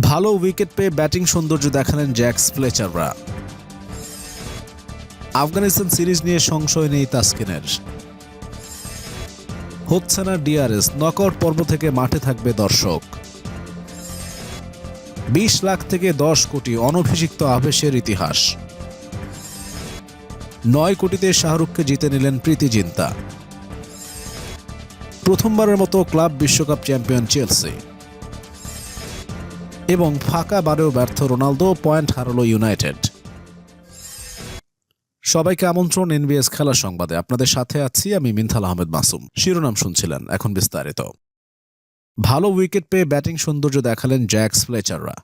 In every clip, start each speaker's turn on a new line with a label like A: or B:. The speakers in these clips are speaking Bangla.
A: ভালো উইকেট পেয়ে ব্যাটিং সৌন্দর্য দেখালেন জ্যাক্স ফ্লেচাররা আফগানিস্তান সিরিজ নিয়ে সংশয় নেই তাসকিনের। হচ্ছে না ডিআরএস, নকআউট পর্ব থেকে মাঠে থাকবে দর্শক। বিশ লাখ থেকে দশ কোটি অনভিষিক্ত আবেশের ইতিহাস। নয় কোটিতে শাহরুখকে জিতে নিলেন প্রীতি জিন্তা। প্রথমবারের মতো ক্লাব বিশ্বকাপ চ্যাম্পিয়ন চেলসি। এবং ফাঁকা বারেও ব্যর্থ রোনালদো পয়েন্ট হারালো ইউনাইটেড। সবাইকে আমন্ত্রণ এনবিএস খেলা সংবাদে। আপনাদের সাথে আছি আমি মিনথাল আহমেদ মাসুম। শিরোনাম শুনছিলেন এখন বিস্তারিত। ভালো উইকেট পেয়ে ব্যাটিং সৌন্দর্য দেখালেন জ্যাক্স ফ্লেচাররা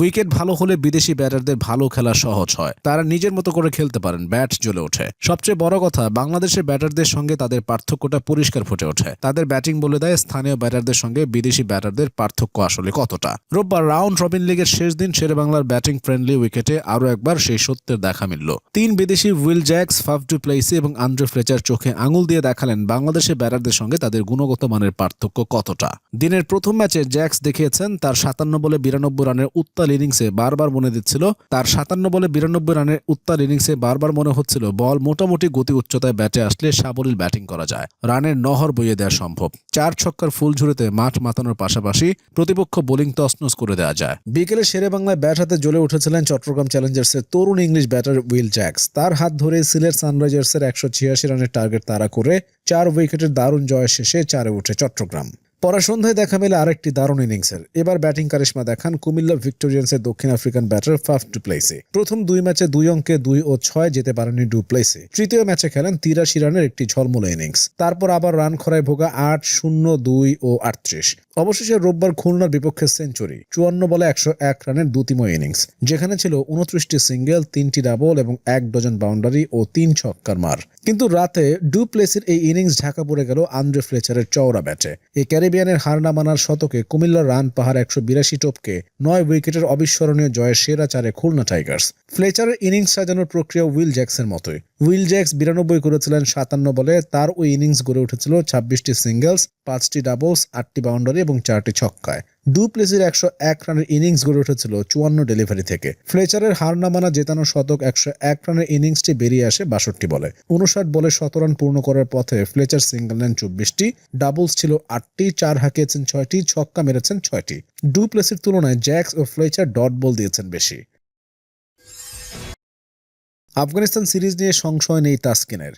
A: উইকেট ভালো হলে বিদেশি ব্যাটারদের ভালো খেলা সহজ হয়। তারা নিজের মতো করে খেলতে পারেন, ব্যাট জ্বলে ওঠে। সবচেয়ে বড় কথা, বাংলাদেশের ব্যাটারদের সঙ্গে তাদের পার্থক্যটা পরিষ্কার ফুটে ওঠে। তাদের ব্যাটিং বলে দেয়, স্থানীয় ব্যাটারদের সঙ্গে বিদেশি ব্যাটারদের পার্থক্য আসলে কতটা? রোববার রাউন্ড রবিন লিগের শেষ দিন শেরে বাংলার ব্যাটিং ফ্রেন্ডলি উইকেটে আরও একবার সেই সত্যের দেখা মিলল। তিন বিদেশি Will Jacks, Faf du Plessis এবং আন্দ্রে ফ্লেচার চোখে আঙুল দিয়ে দেখালেন বাংলাদেশের ব্যাটারদের সঙ্গে তাদের গুণগত মানের পার্থক্য কতটা। দিনের প্রথম ম্যাচে জ্যাক্স দেখিয়েছেন, তার সাতান্ন বলে বিরানব্বই রানের উত্তাল ইনিংসে বারবার মনে দিচ্ছিল, তার সাতান্ন বলে বিরানব্বই রানের উত্তাল ইনিংসে বারবার মনে হচ্ছিল বল মোটামুটি গতি উচ্চতায় ব্যাটে আসলে সাবলীল ব্যাটিং করা যায়। রানের নহর বইয়ে দেওয়া সম্ভব। চার ছক্কার ফুল ঝুড়িতে মাঠ মাতানোর পাশাপাশি প্রতিপক্ষ বোলিং তসনস করে দেওয়া যায়। বিকেলে শেরে বাংলায় ব্যাট হাতে জ্বলে উঠেছিলেন চট্টগ্রাম চ্যালেঞ্জার্সের তরুণ ইংলিশ ব্যাটার উইল জ্যাক্স। তার হাত ধরে সিলেট সানরাইজার্সের একশো ছিয়াশি রানের টার্গেট তাড়া করে চার উইকেটের দারুণ জয় শেষে চারে উঠে চট্টগ্রাম। পরে সন্ধ্যায় দেখা মেলে আরেকটি দারুণ ইনিংসের। এবার ব্যাটিং কারিশমা দেখান কুমিল্লা ভিক্টোরিয়ান্সের দক্ষিণ আফ্রিকান ব্যাটার ফাফ ডুপ্লেসি। প্রথম দুই ম্যাচে দুই অঙ্কে দুই ও ছয় যেতে পারেনি ডুপ্লেসি। তৃতীয় ম্যাচে খেলেন তিরাশি রানের একটি ঝলমলে ইনিংস। তারপর আবার রান খরায় ভোগা আট, শূন্য, দুই ও আটত্রিশ। অবশেষে রোববার খুলনার বিপক্ষে সেঞ্চুরি, চুয়ান্ন বলে একশো এক রানের দুতিময় ইনিংস, যেখানে ছিল উনত্রিশটি সিঙ্গেল, তিনটি ডাবল এবং এক ডজন বাউন্ডারি ও তিন ছক্কার মার। কিন্তু রাতে ডু প্লেসির এই ইনিংস ঢাকা পড়ে গেল আন্দ্রে ফ্লেচারের চওড়া ব্যাটে। এই ক্যারিবিয়ানের হার না মানার শতকে কুমিল্লার রান পাহাড় একশো বিরাশি টপকে নয় উইকেটের অবিস্মরণীয় জয়ের সেরা চারে খুলনা টাইগার্স। ফ্লেচারের ইনিংস সাজানোর প্রক্রিয়া উইল জ্যাক্সের মতোই। উইল জ্যাক্স বিরানব্বই করেছিলেন সাতান্ন বলে, তার ওই ইনিংস গড়ে উঠেছিল ছাব্বিশটি সিঙ্গেলস, পাঁচটি ডাবলস, আটটি বাউন্ডারি এবং চারটি ছক্কায়। ডু প্লেসির একশো এক রানের ইনিংস গড়ে উঠেছিল চুয়ান্ন ডেলিভারি থেকে। ফ্লেচারের হার না মানা জেতানো শতক একশো এক রানের ইনিংসটি বেরিয়ে আসে বাষট্টি বলে। উনষাট বলে শত রান পূর্ণ করার পথে ফ্লেচার সিঙ্গেল নেন চব্বিশটি, ডাবলস ছিল আটটি, চার হাঁকিয়েছেন ছয়টি, ছক্কা মেরেছেন ছয়টি। ডু প্লেসির তুলনায় জ্যাক্স ও ফ্লেচার ডট বল দিয়েছেন বেশি। আফগানিস্তান সিরিজ নিয়ে সংশয় নেই তাসকিনের।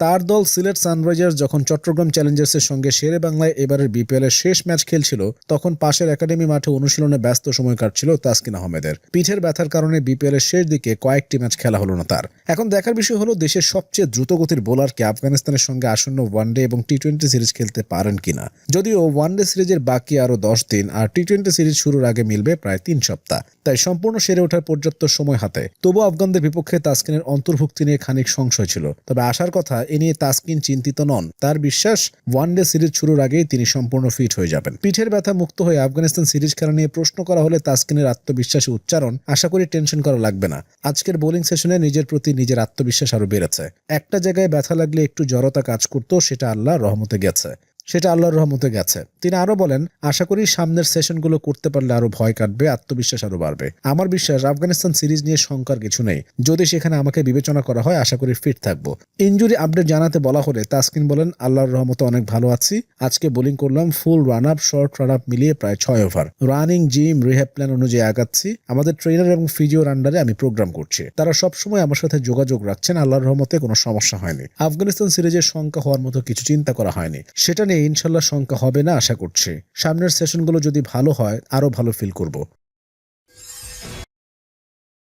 A: তার দল সিলেট সানরাইজার্স যখন চট্টগ্রাম চ্যালেঞ্জার্সের সঙ্গে শেরে বাংলায় এবারের বিপিএল এর শেষ ম্যাচ খেলছিল, তখন পাশের একাডেমি মাঠে অনুশীলনে ব্যস্ত সময় কাটছিল তাসকিন আহমেদের। পিঠের ব্যথার কারণে বিপিএল এর শেষ দিকে কয়েকটি ম্যাচ খেলা হলো না তার। এখন দেখার বিষয় হলো দেশের সবচেয়ে দ্রুতগতির বোলারকে আফগানিস্তানের সঙ্গে আসন্ন ওয়ানডে এবং টি টোয়েন্টি সিরিজ খেলতে পারেন কিনা? যদিও ওয়ানডে সিরিজের বাকি আরও দশ দিন আর টি টোয়েন্টি সিরিজ শুরুর আগে মিলবে প্রায় তিন সপ্তাহ। তাই সম্পূর্ণ সেরে ওঠার পর্যাপ্ত সময় হাতে। তবু আফগানদের বিপক্ষে তাসকিনের অন্তর্ভুক্তি নিয়ে খানিক সংশয় ছিল। তবে আসার কথা এ নিয়ে তাসকিন চিন্তিত নন। তার বিশ্বাস ওয়ানডে সিরিজ শুরুর আগেই তিনি সম্পূর্ণ ফিট হয়ে যাবেন। পিঠের ব্যথা মুক্ত হয়ে আফগানিস্তান সিরিজ খেলা নিয়ে প্রশ্ন করা হলে তাসকিনের আত্মবিশ্বাসী উচ্চারণ আশা করি টেনশন করা লাগবে না। আজকের বোলিং সেশনে নিজের প্রতি নিজের আত্মবিশ্বাস আরও বেড়েছে। একটা জায়গায় ব্যথা লাগলে একটু জড়তা কাজ করতো, সেটা আল্লাহ রহমতে গেছে। সেটা আল্লাহর রহমতে গেছে। তিনি আরও বলেন, আশা করি সামনের সেশনগুলো করতে পারলে আরও ভয় কাটবে, আত্মবিশ্বাস আরও বাড়বে। আমার বিশ্বাস, আফগানিস্তান সিরিজ নিয়ে শঙ্কার কিছু নেই। যদি সেখানে আমাকে বিবেচনা করা হয়, আশা করি ফিট থাকব। ইঞ্জুরি আপডেট জানাতে বলা হলে তাসকিন বলেন, আল্লাহর রহমতে অনেক ভালো আছি। আজকে বোলিং করলাম full run up short run up মিলিয়ে প্রায় ছয় over. Running, gym, rehab plan অনুযায়ী আগাচ্ছি। আমাদের ট্রেনার এবং ফিজিওর আন্ডারে আমি প্রোগ্রাম করছি। তারা সবসময় আমার সাথে যোগাযোগ রাখছেন, আল্লাহর রহমতে কোনো সমস্যা হয়নি। আফগানিস্তান সিরিজের সংখ্যা হওয়ার মতো কিছু চিন্তা করা হয়নি। সেটা নিয়ে ইনশাল্লাহ সংখ্যা হবে না, আশা করছি। সামনের সেশনগুলো যদি ভালো হয়, আরও ভালো ফিল করব।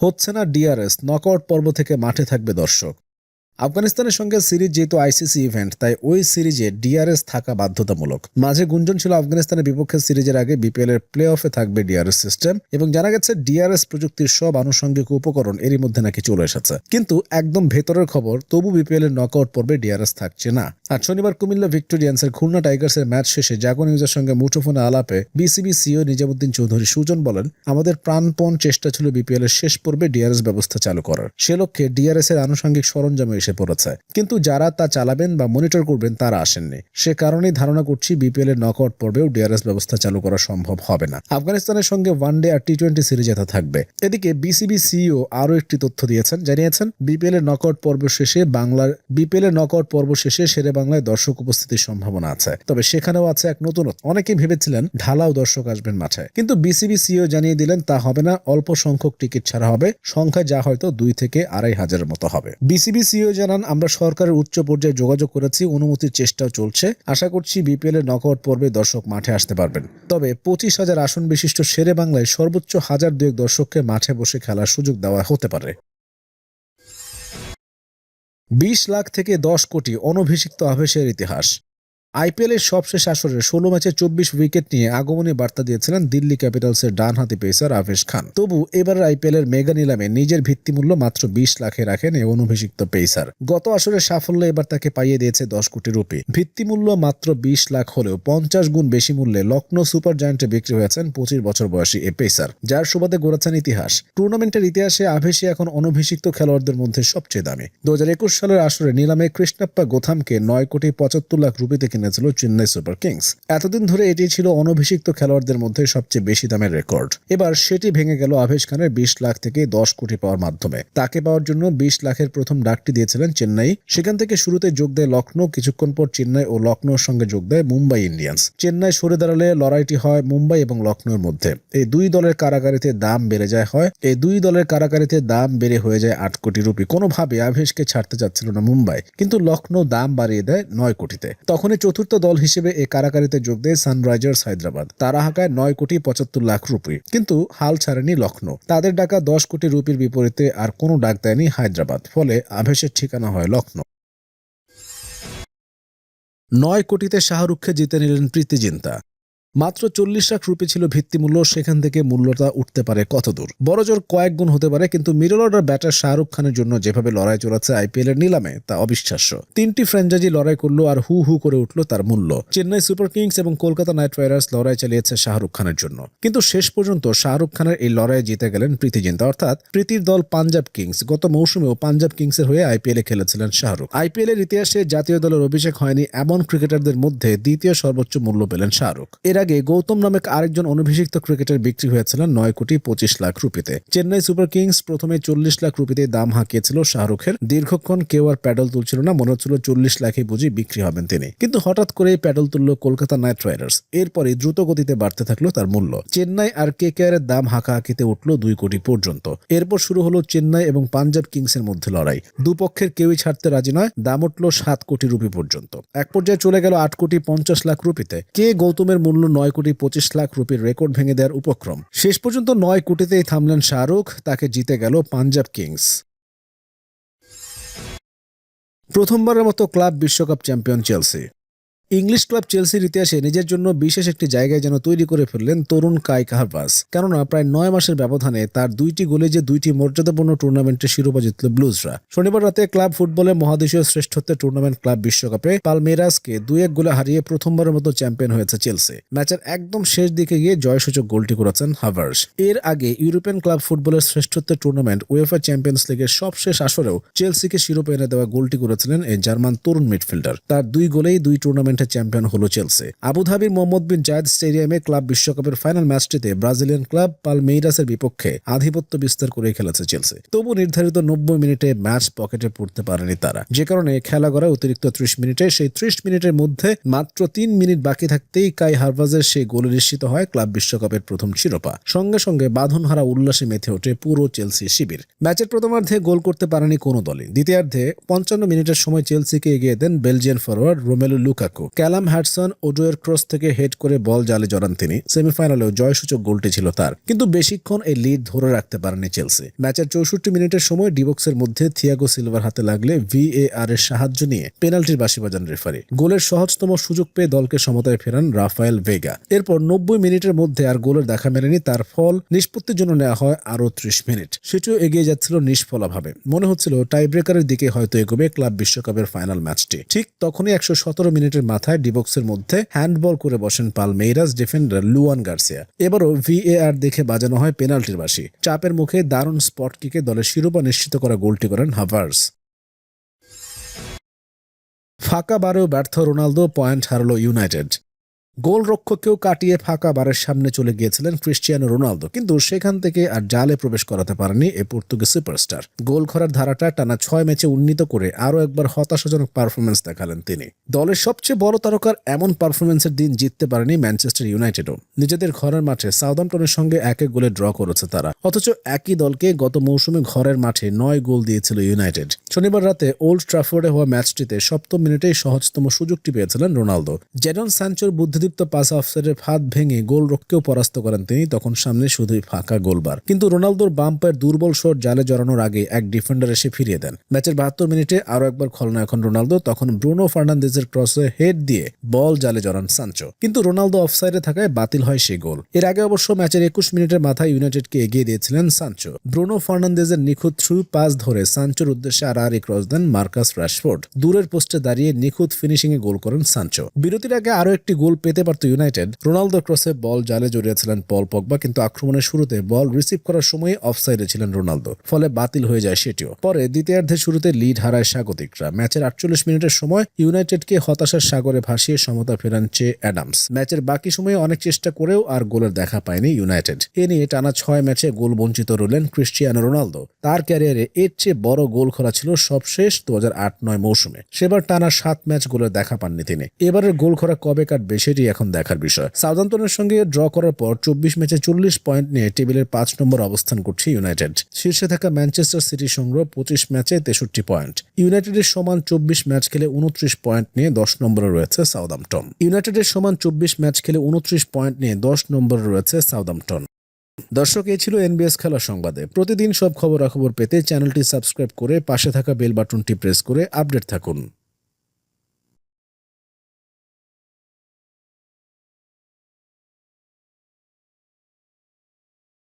A: হচ্ছে না ডিআরএস, নকআউট পর্ব থেকে মাঠে থাকবে দর্শক। আফগানিস্তানের সঙ্গে সিরিজ যেহেতু আইসিসি ইভেন্ট তাই ওই সিরিজে ডিআরএস থাকা বাধ্যতামূলক। মাঝে গুঞ্জন ছিল আফগানিস্তানের বিপক্ষে সিরিজের আগে বিপিএল এর প্লে অফে থাকবে ডিআরএস সিস্টেম এবং জানা গেছে ডিআরএস প্রযুক্তির সব আনুষঙ্গিক উপকরণ এরই মধ্যে নাকি চলে এসেছে। কিন্তু একদম ভেতরের খবর, তবু বিপিএল এর নকআউট পর্বে ডিআরএস থাকছে না। আর শনিবার কুমিল্লা ভিক্টোরিয়ান্সের খুলনা টাইগার্সের ম্যাচ শেষে জাগো নিউজের সঙ্গে মুঠোফোনে আলাপে বিসিবি সিও নিজামুদ্দিন চৌধুরী সুজন বলেন, আমাদের প্রাণপণ চেষ্টা ছিল বিপিএল এর শেষ পর্বে ডিআরএস ব্যবস্থা চালু করার। সে লক্ষ্যে ডিআরএস এর আনুষঙ্গিক সরঞ্জামে এসে পড়েছে। কিন্তু যারা তা চালাবেন বা মনিটর করবেন, তারা আসেননি। সে কারণেই ধারণা করছি বিপিএল এর নকআউট পর্বেও ডিআরএস ব্যবস্থা চালু করা সম্ভব হবে না। আফগানিস্তানের সঙ্গে ওয়ানডে আর টি টোয়েন্টি সিরিজ জেতা থাকবে। এদিকে বিসিবি সিইও আরও একটি তথ্য দিয়েছেন, জানিয়েছেন বিপিএল এর নকআউট পর্ব শেষে বাংলার বিপিএল এর নকআউট পর্ব শেষে শেরে বাংলায় দর্শক উপস্থিতির সম্ভাবনা আছে। তবে সেখানেও আছে এক নতুন অনেকেই ভেবেছিলেন ঢালাও দর্শক আসবেন মাঠে। কিন্তু বিসিবি সিইও জানিয়ে দিলেন, তা হবে না, অল্প সংখ্যক টিকিট ছাড়া হবে। সংখ্যা যা হয়তো দুই থেকে আড়াই হাজারের মতো হবে। বিসিবি সিইও জানান, আমরা সরকারের উচ্চ পর্যায়ে যোগাযোগ করেছি, অনুমতির চেষ্টাও চলছে। আশা করছি বিপিএল এর নকআউট পর্বে দর্শক মাঠে আসতে পারবেন। তবে পঁচিশ হাজার আসন বিশিষ্ট শেরে বাংলায় সর্বোচ্চ হাজার দুয়েক দর্শককে মাঠে বসে খেলার সুযোগ দেওয়া হতে পারে। বিশ লাখ থেকে দশ কোটি অনভিষিক্ত আবেশের ইতিহাস। আইপিএলের সবশেষ আসরে ষোলো ম্যাচে চব্বিশ উইকেট নিয়ে আগমনী বার্তা দিয়েছিলেন দিল্লি ক্যাপিটালসের ডানহাতি পেসার আবেশ খান। তবু এবারের আইপিএলের মেগা নিলামে নিজের ভিত্তিমূল্য মাত্র বিশ লাখে রাখেন এই অনুভিষিক্ত পেসার। গত আসরের সাফল্য এবার তাকে পাইয়ে দিয়েছে দশ কোটি রুপি। ভিত্তিমূল্য মাত্র বিশ লাখ হলেও পঞ্চাশ গুণ বেশি মূল্যে লখনৌ সুপার জায়ান্টে বিক্রি হয়েছেন পঁচিশ বছর বয়সী এ পেসার, যার সুবাদে গড়েছেন ইতিহাস। টুর্নামেন্টের ইতিহাসে আভেশি এখন অনভিষিক্ত খেলোয়াড়দের মধ্যে সবচেয়ে দামি। দু হাজার একুশ সালের আসরে নিলামে কৃষ্ণাপ্পা গোথামকে নয় কোটি পঁচাত্তর লাখ রুপিতে কিনেছিল চেন্নাই সুপার কিংস। এতদিন ধরে এটি ছিল অনভিষিক্ত খেলোয়াড়দের মধ্যে সবচেয়ে বেশি দামের রেকর্ড। এবার সেটি ভেঙে গেল আভেশ খানের বিশ লাখ থেকে দশ কোটি পাওয়ার মাধ্যমে। তাকে পাওয়ার জন্য বিশ লাখের প্রথম ডাকটি দিয়েছিলেন চেন্নাই। সেখান থেকে শুরুতে যোগ দেয় লখনৌ কিছুক্ষণ পর চেন্নাই ও লখনৌর সঙ্গে যোগ দেয় মুম্বাই ইন্ডিয়ান্স। চেন্নাই সরে দাঁড়ালে লড়াইটি হয় মুম্বাই এবং লখনৌর মধ্যে। এই দুই দলের কারাগারিতে দাম বেড়ে যায় হয়, এই দুই দলের কারাগারিতে দাম বেড়ে হয়ে যায় আট কোটি রুপি। কোনোভাবে আভেশকে ছাড়তে চাচ্ছিল না মুম্বাই, কিন্তু লখনৌ দাম বাড়িয়ে দেয় নয় কোটিতে। তখনই চতুর্থ দল হিসেবে এ কারাকারিতে যোগ দেয় সানরাইজার্স হায়দ্রাবাদ। তারা হাঁকায় নয় কোটি পঁচাত্তর লাখ রুপি। কিন্তু হাল ছাড়েনি লখনৌ তাদের ডাকা দশ কোটি রুপির বিপরীতে আর কোনো ডাক দেয়নি হায়দ্রাবাদ। ফলে আভেশের ঠিকানা হয় লখনৌ নয় কোটিতে শাহরুখকে জিতে নিলেন প্রীতি জিন্তা। মাত্র চল্লিশ লাখ রুপি ছিল ভিত্তিমূল্য সেখান থেকে মূল্যটা উঠতে পারে কতদূর? বড়জোর কয়েক গুণ হতে পারে, কিন্তু মিডল অর্ডার ব্যাটার শাহরুখ খানের জন্য যেভাবে লড়াই চলেছে আইপিএল এর নিলামে, তা অবিশ্বাস্য। তিনটি ফ্র্যাঞ্চাইজি লড়াই করল আর হু হু করে উঠল তার মূল্য। চেন্নাই সুপার কিংস এবং কলকাতা নাইট রাইডার্স লড়াই চালিয়েছে শাহরুখ খানের জন্য। কিন্তু শেষ পর্যন্ত শাহরুখ খানের এই লড়াইয়ে জিতে গেলেন প্রীতি জিন্তা অর্থাৎ প্রীতির দল পাঞ্জাব কিংস। গত মৌসুমেও পাঞ্জাব কিংসের হয়ে আইপিএল এ খেলেছিলেন শাহরুখ। আইপিএল এর ইতিহাসে জাতীয় দলের অভিষেক হয়নি এমন ক্রিকেটারদের মধ্যে দ্বিতীয় সর্বোচ্চ মূল্য পেলেন শাহরুখ। এর আগে গৌতম নামে আরেকজন অনভিষিক্ত ক্রিকেটার বিক্রি হয়েছিলেন নয় কোটি পঁচিশ লাখ রুপিতে। চেন্নাই সুপার কিংস প্রথমে চল্লিশ লাখ রুপিতে দাম হাঁকিয়েছিল শাহরুখের। দীর্ঘক্ষণ কেউ আর প্যাডেল তুলছিল না, মনে হচ্ছিল চল্লিশ লাখে বুঝি বিক্রি হবেন তিনি। কিন্তু হঠাৎ করেই প্যাডেল তুলল কলকাতা নাইট রাইডার্স। এরপরে দ্রুত গতিতে বাড়তে থাকল তার মূল্য। চেন্নাই আর কে এর দাম হাঁকাহাঁকিতে উঠল দুই কোটি পর্যন্ত। এরপর শুরু হলো চেন্নাই এবং পাঞ্জাব কিংসের মধ্যে লড়াই। দুপক্ষের কেউই ছাড়তে রাজি নয়, দাম উঠল সাত কোটি রুপি পর্যন্ত। এক পর্যায়ে চলে গেল আট কোটি পঞ্চাশ লাখ রুপিতে। কে গৌতমের মূল্য নয় কোটি পঁচিশ লাখ রুপির রেকর্ড ভেঙে দেওয়ার উপক্রম। শেষ পর্যন্ত নয় কোটিতেই থামলেন শাহরুখ, তাকে জিতে গেল পাঞ্জাব কিংস। প্রথমবারের মতো ক্লাব বিশ্বকাপ চ্যাম্পিয়ন চেলসি। ইংলিশ ক্লাব চেলসির ইতিহাসে নিজের জন্য বিশেষ একটি জায়গায় যেন তৈরি করে ফেললেন তরুণ কাই কাহারবাস কেননা প্রায় নয় মাসের ব্যবধানে তার দুইটি গোলে যে দুইটি মর্যাদাপূর্ণ টুর্নামেন্টের শিরোপা জিতল ব্লুজরা। শনিবার রাতে ক্লাব ফুটবলে মহাদেশীয় শ্রেষ্ঠত্বের টুর্নামেন্ট ক্লাব বিশ্বকাপে পালমেরাসকে দুই এক গোলে হারিয়ে প্রথমবারের মতো চ্যাম্পিয়ন হয়েছে চেলসি। ম্যাচের একদম শেষ দিকে গিয়ে জয়সূচক গোলটি করেছেন হাভার্স এর আগে ইউরোপিয়ান ক্লাব ফুটবলের শ্রেষ্ঠত্বের টুর্নামেন্ট উয়েফা চ্যাম্পিয়ন্স লিগের সবশেষ আসরেও চেলসিকে শিরোপা এনে দেওয়া গোলটি করেছিলেন এই জার্মান তরুণ মিডফিল্ডার। তার দুই গোলেই দুই টুর্নামেন্টে চ্যাম্পিয়ন হলো চেলসি। আবুধাবির মোহাম্মদ বিন জায়দ স্টেডিয়ামে ক্লাব বিশ্বকাপের ফাইনাল ম্যাচটিতে ব্রাজিলিয়ান ক্লাব পালমেইরাসের বিপক্ষে আধিপত্য বিস্তার করে খেলেছে চেলসি। তবু নির্ধারিত নব্বই মিনিটে ম্যাচ পকেটে পড়তে পারেনি তারা। যে কারণে খেলা গড়ায় অতিরিক্ত ত্রিশ মিনিটে, সেই ত্রিশ মিনিটের মধ্যে মাত্র তিন মিনিট বাকি থাকতেই কাই হারভাজের সেই গোলে নিশ্চিত হয় ক্লাব বিশ্বকাপের প্রথম শিরোপা। সঙ্গে সঙ্গে বাঁধনহারা উল্লাসে মেতে ওঠে পুরো চেলসি শিবির। ম্যাচের প্রথমার্ধে গোল করতে পারেনি কোনো দলই। দ্বিতীয়ার্ধে পঞ্চান্ন মিনিটের সময় চেলসিকে এগিয়ে দেন Belgian forward Romelu Lukaku. Callum Hudson ওডোয়ের cross থেকে হেড করে বল জালে জড়ান তিনি। সেমিফাইনালেও জয়সূচক গোলটি ছিল তার। কিন্তু বেশিক্ষণ এই লিড ধরে রাখতে পারেনি চেলসি। ম্যাচের চৌষট্টি মিনিটের সময় ডিবক্সের মধ্যে থিয়াগো সিলভার হাতে লাগলে ভিএআর এর সাহায্য নিয়ে পেনাল্টির বাসি বাজান রেফারি। গোলের সহজতম সুযোগ পেয়ে দলকে সমতায় ফেরান রাফায়েল ভেগা। এরপর নব্বই মিনিটের মধ্যে আর গোলের দেখা মেলেনি, তার ফল নিষ্পত্তির জন্য নেওয়া হয় আরও ত্রিশ মিনিট। সেটিও এগিয়ে যাচ্ছিল নিষ্ফলাভাবে। মনে হচ্ছিল টাই ব্রেকারের দিকে হয়তো এগোবে ক্লাব বিশ্বকাপের ফাইনাল ম্যাচটি। ঠিক তখনই একশো সতেরো মিনিটের মাথায় ডিবক্সের মধ্যে হ্যান্ডবল করে বসেন পালমেইরাস ডিফেন্ডার লুয়ান গার্সিয়া। এবারও ভিএআর দেখে বাজানো হয় পেনাল্টির বাসি চাপের মুখে দারুণ স্পট কিকে দলের শিরোপা নিশ্চিত করা গোলটি করেন হাভার্স। ফাঁকা বারেও ব্যর্থ রোনালদো, পয়েন্ট হারল ইউনাইটেড। গোলরক্ষককেও কাটিয়ে ফাঁকা বারের সামনে চলে গিয়েছিলেন ক্রিশ্চিয়ানো রোনালদো, কিন্তু সেখান থেকে আর জালে প্রবেশ করাতে পারেনি এ পর্তুগিজ সুপারস্টার। গোল করার ধারাটা টানা ছয় ম্যাচে উন্নীত করে আরও একবার হতাশাজনক পারফরমেন্স দেখালেন তিনি। দলের সবচেয়ে বড় তারকার এমন পারফরমেন্সের দিন জিততে পারেনি ম্যানচেস্টার ইউনাইটেডও। নিজেদের ঘরের মাঠে সাউদাম্পটনের সঙ্গে এক এক গোলে ড্র করেছে তারা। অথচ একই দলকে গত মৌসুমে ঘরের মাঠে নয় গোল দিয়েছিল ইউনাইটেড। শনিবার রাতে ওল্ড ট্রাফোর্ডে হওয়া ম্যাচটিতে সপ্তম মিনিটেই সহজতম সুযোগটি পেয়েছিলেন রোনালদো। জেডন স্যাঞ্চোর বুদ্ধিদীপ্ত পাস অফসাইডের ফাঁদ ভেঙে গোল রক্ষকেও পরাস্ত করেন তিনি, তখন সামনে শুধুই ফাঁকা গোলবার। কিন্তু রোনালদোর বাম পায়ের দুর্বল শট জালে জড়ানোর আগে এক ডিফেন্ডার এসে ফিরিয়ে দেন। ম্যাচের বাহাত্তর মিনিটে আরও একবার খলনায়খন রোনালদো, তখন ব্রুনো ফার্নান্দেজের ক্রসে হেড দিয়ে বল জালে জড়ান সাঞ্চো কিন্তু রোনালদো অফসাইডে থাকায় বাতিল হয় সেই গোল। এর আগে অবশ্য ম্যাচের একুশ মিনিটের মাথায় ইউনাইটেডকে এগিয়ে দিয়েছিলেন সানচো। ব্রুনো ফার্নান্দেজের নিখুঁত থ্রু পাস ধরে সাঞ্চোর উদ্দেশ্যে আর আর ক্রস দেন মার্কাস রাশফোর্ড। দূরের পোস্টে দাঁড়িয়ে নিখুঁত ফিনিশিং এ গোল করেন সানচো। বিরতির আগে আরও একটি গোল পেতে পারত ইউনাইটেড। রোনালদো ক্রসে বল জালে জড়িয়েছিলেন পল পগবা, কিন্তু আক্রমণের শুরুতে বল রিসিভ করার সময় অফসাইডে ছিলেন রোনালদো, ফলে বাতিল হয়ে যায় সেটিও। পরে দ্বিতীয়ার্ধের শুরুতে লিড হারায় স্বাগতিকরা। ম্যাচের আটচল্লিশ মিনিটের সময় ইউনাইটেডকে হতাশার সাগরে ভাসিয়ে সমতা ফেরান চে অ্যাডামস। ম্যাচের বাকি সময়ে অনেক চেষ্টা করেও আর গোলের দেখা পায়নি ইউনাইটেড। এ নিয়ে টানা ছয় ম্যাচে গোল বঞ্চিত রইলেন ক্রিস্টিয়ানো রোনালদো। তার ক্যারিয়ারে এর চেয়ে বড় গোল খরা ছিল সবশেষ দু হাজার আট নয় মৌসুমে। সেবার টানা সাত ম্যাচ গোলের দেখা পাননি তিনি। এবারের গোল খরা কবে কাটবে সেটি এখন দেখার বিষয়। সাউদাম্পটনের সঙ্গে ড্র করার পর চব্বিশ ম্যাচে চল্লিশ পয়েন্ট নিয়ে টেবিলের পাঁচ নম্বর অবস্থান করছে ইউনাইটেড। শীর্ষে থাকা ম্যানচেস্টার সিটি সংগ্রহ পঁচিশ ম্যাচে তেষট্টি পয়েন্ট। ইউনাইটেডের সমান চব্বিশ ম্যাচ খেলে উনত্রিশ পয়েন্ট নিয়ে দশ নম্বরে রয়েছে সাউদাম্পটন। ইউনাইটেডের সমান চব্বিশ ম্যাচ খেলে উনত্রিশ পয়েন্ট নিয়ে দশ নম্বরে রয়েছে সাউদাম্পটন। দর্শক, এই ছিল এনবিএস খেলা সংবাদে। প্রতিদিন সব খবরাখবর পেতে চ্যানেলটি সাবস্ক্রাইব করে পাশে থাকা বেল বাটনটি প্রেস করে আপডেট থাকুন।